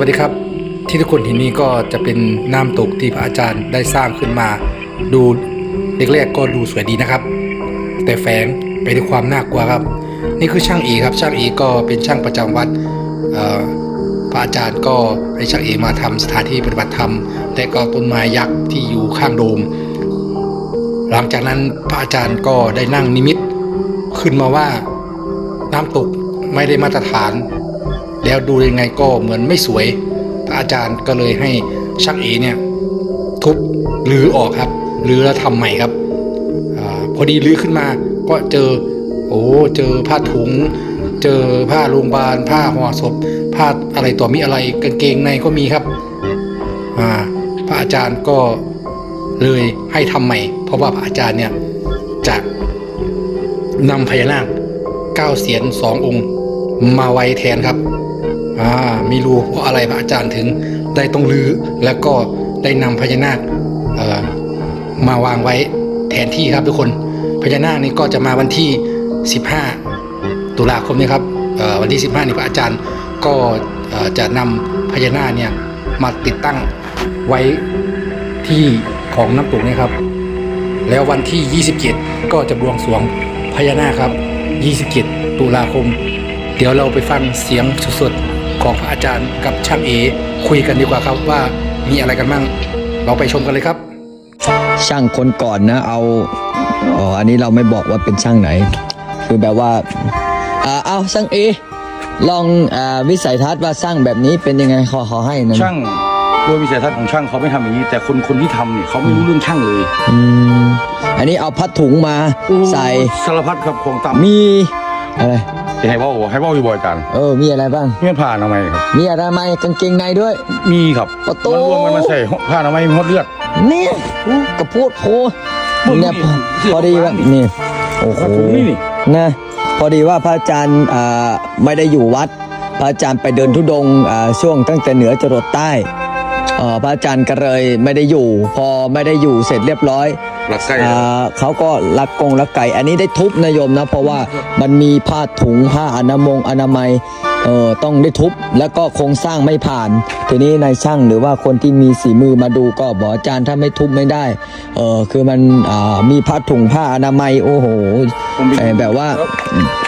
วัสดีครับ ที่ทุกคนเห็นนี้ก็จะเป็นน้ำตกที่พระอาจารย์ได้สร้างขึ้นมา ดูเล็กๆก็ดูสวยดีนะครับ แต่แฝงไปด้วยความน่ากลัวครับ นี่คือช่างเอครับ ช่างเอก็เป็นช่างประจำวัดพระอาจารย์ก็ให้ช่างเอมาทำสถานที่ปฏิบัติธรรมและก็ต้นไม้ยักษ์ที่อยู่ข้างโดม หลังจากนั้นพระอาจารย์ก็ได้นั่งนิมิตขึ้นมาว่าน้ำตกไม่ได้มาตรฐาน แล้วดูยังไงก็เหมือนไม่สวย พระอาจารย์ก็เลยให้ช่างเอเนี่ยทุบหรือออกครับหรือแล้วทำใหม่ครับอพอดีรื้อขึ้นมาก็เจอโอ้เจอผ้าถุง เจอผ้าโรงพยาบาล ผ้าห่อศพ ผ้าอะไรต่อมีอะไรกางเกงในก็มีครับพระอาจารย์ก็เลยให้ทำใหม่ เพราะว่าพระอาจารย์เนี่ยจะนำพญานาคเก้าเสียนสององค์มาไว้แทนครับ อ่าม่รู้เพราะอะไรพระอาจารย์ถึงได้ต้องรื้อแล้วก็ได้นำพญานาคมาวางไว้แทนที่ครับทุกคนพญานาคนี้ก็จะมาวันที่ 15 ตุลาคมนี้ครับวันที่ 15 นี่พระอาจารย์ก็จะนำพญานาคเนี่ยมาติดตั้งไว้ที่ของน้ำตกนี่ครับ แล้ววันที่ 27 ก็จะบวงสรวงพญานาคครับ 27 ตุลาคม เดี๋ยวเราไปฟังเสียงสดๆ ของพระอาจารย์กับช่างเอคุยกันดีกว่าครับว่ามีอะไรกันบ้างเราไปชมกันเลยครับ ช่างคนก่อนนะเอาอ๋ออันนี้เราไม่บอกว่าเป็นช่างไหน คือแบบว่าอ่าเอาช่างเอลองอ่าวิสัยทัศน์ว่าสร้างแบบนี้เป็นยังไงขอขอให้นะช่างโดยวิสัยทัศน์ของช่างเขาไม่ทำอย่างนี้ แต่คนคนที่ทำเนี่ยเขาไม่รู้เรื่องช่างเลยอืมอันนี้เอาพัดถุงมาใส่สารพัดครับของต่ำมีอะไร จะให้เว่าให้เว่าอยู่บ่อยกันเออ มีอะไรบ้างนี่มันผ่าอนามัยครับ มีอะไรไหมกางเกงในด้วย มีครับประตู มันรวมกันมาใส่ผ้าอนามัยมีหดเลือดเนี่ยกระพูดโพเนี่ยพอพอดีว่านี่โอ้โหถุงนี่นี่ นะพอดีว่าพระอาจารย์อ่าไม่ได้อยู่วัด พระอาจารย์ไปเดินทุดงค์อ่าช่วงตั้งแต่เหนือจรดใต้เอ่อพระอาจารย์ก็เลยไม่ได้อยู่ พอไม่ได้อยู่เสร็จเรียบร้อย หลักไส้อ่าเขาก็ลักกงลักไก่ อันนี้ได้ทุบนะโยมนะ เพราะว่ามันมีผ้าถุงผ้าอนามัยอนามัยเอ่อต้องได้ทุบแล้วก็โครงสร้างไม่ผ่าน ทีนี้นายช่างหรือว่าคนที่มีสีมือมาดูก็บอกอาจารย์ถ้าไม่ทุบไม่ได้เออคือมันอ่ามีผ้าถุงผ้าอนามัยโอ้โหผมไปเอ่อแบบว่า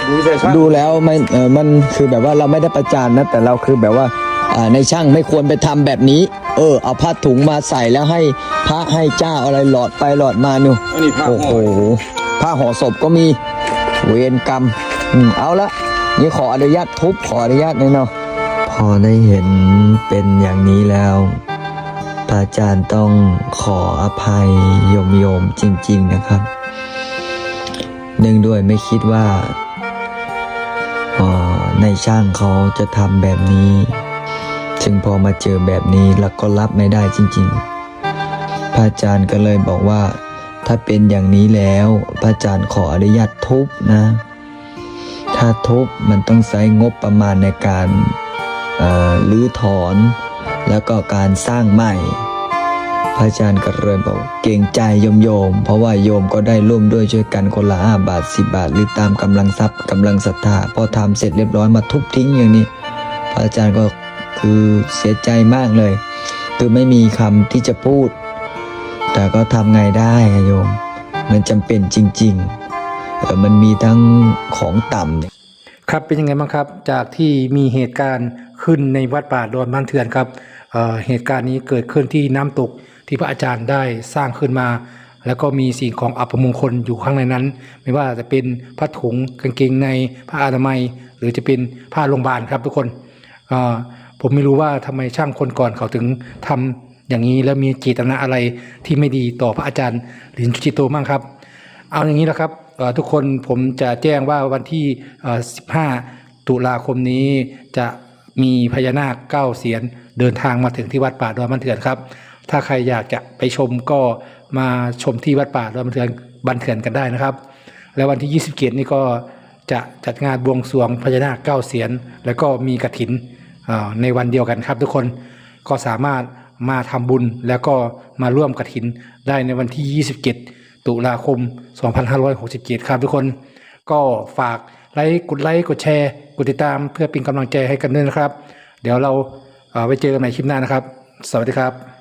ดูวิสัยทัศน์ดูแล้วไม่เออมันคือแบบว่าเราไม่ได้ประจานนะแต่เราคือแบบว่าอ่า ในช่างไม่ควรไปทำแบบนี้ เออ เอาผ้าถุงมาใส่แล้วให้พระให้เจ้าอะไรหลอดไปหลอดมานู่อันนี้ผ้าโอ้โหห่อผ้าห่อศพก็มีเวรกรรมอืมเอาละนี่ขออนุญาตทุบขออนุญาตหน่อยเนาะพอได้เห็นเป็นอย่างนี้แล้วพระอาจารย์ต้องขออภัยโยมโยมๆจริง ๆนะครับ เนื่องด้วยไม่คิดว่าเอ่อในช่างเขาจะทำแบบนี้ ซึ่งพอมาเจอแบบนี้แล้วก็รับไม่ได้จริงๆ พระอาจารย์ก็เลยบอกว่า ถ้าเป็นอย่างนี้แล้ว พระอาจารย์ขออนุญาตทุบนะ ถ้าทุบมันต้องใช้งบประมาณในการรื้อถอน แล้วก็การสร้างใหม่ พระอาจารย์ก็เลยบอกเก่งใจโยมโยม เพราะว่าโยมก็ได้ร่วมด้วยช่วยกันคนละห้าบาทสิบาท หรือตามกำลังทรัพย์กำลังศรัทธาพอทำเสร็จเรียบร้อยมาทุบทิ้งอย่างนี้ พระอาจารย์ก็ คือเสียใจมากเลย คือไม่มีคำที่จะพูด แต่ก็ทำไงได้อะโยม มันจำเป็นจริงๆเออมันมีทั้งของต่ำครับเป็นยังไงบ้างครับ จากที่มีเหตุการณ์ขึ้นในวัดป่าดอนบ้านเถื่อนครับเออเหตุการณ์นี้เกิดขึ้นที่น้ำตกที่พระอาจารย์ได้สร้างขึ้นมาแล้วก็มีสิ่งของอัปมงคลอยู่ข้างในนั้น ไม่ว่าจะเป็นผ้าถุงกางเกงในผ้าอนามัย หรือจะเป็นผ้าโรงพยาบาลครับทุกคนเอ่อ ผมไม่รู้ว่าทำไมช่างคนก่อนเขาถึงทำอย่างนี้แล้วมีเจตนาอะไรที่ไม่ดีต่อพระอาจารย์หลินชุจิโตมั่งครับ เอาอย่างนี้แหละครับทุกคนผมจะแจ้งว่าวันที่ 15 ตุลาคมนี้จะมีพญานาคเก้าเสียนเดินทางมาถึงที่วัดป่าดอนบันเถื่อนครับ ถ้าใครอยากจะไปชมก็มาชมที่วัดป่าดอนบันเถื่อนบันเถื่อนกันได้นะครับ แล้ววันที่ 27 นี่ก็จะจัดงานบวงสรวงพญานาคเก้าเสียนแล้วก็มีกระถิน ในวันเดียวกันครับ ทุกคนก็สามารถมาทำบุญแล้วก็มาร่วมกระถินได้ในวันที่ 27 ตุลาคม 2567 ครับทุกคน ก็ฝากไลค์กดไลค์กดแชร์กดติดตามเพื่อเป็นกำลังใจให้กันด้วยนะครับ เดี๋ยวเราไว้เจอกันใหม่คลิปหน้านะครับ สวัสดีครับ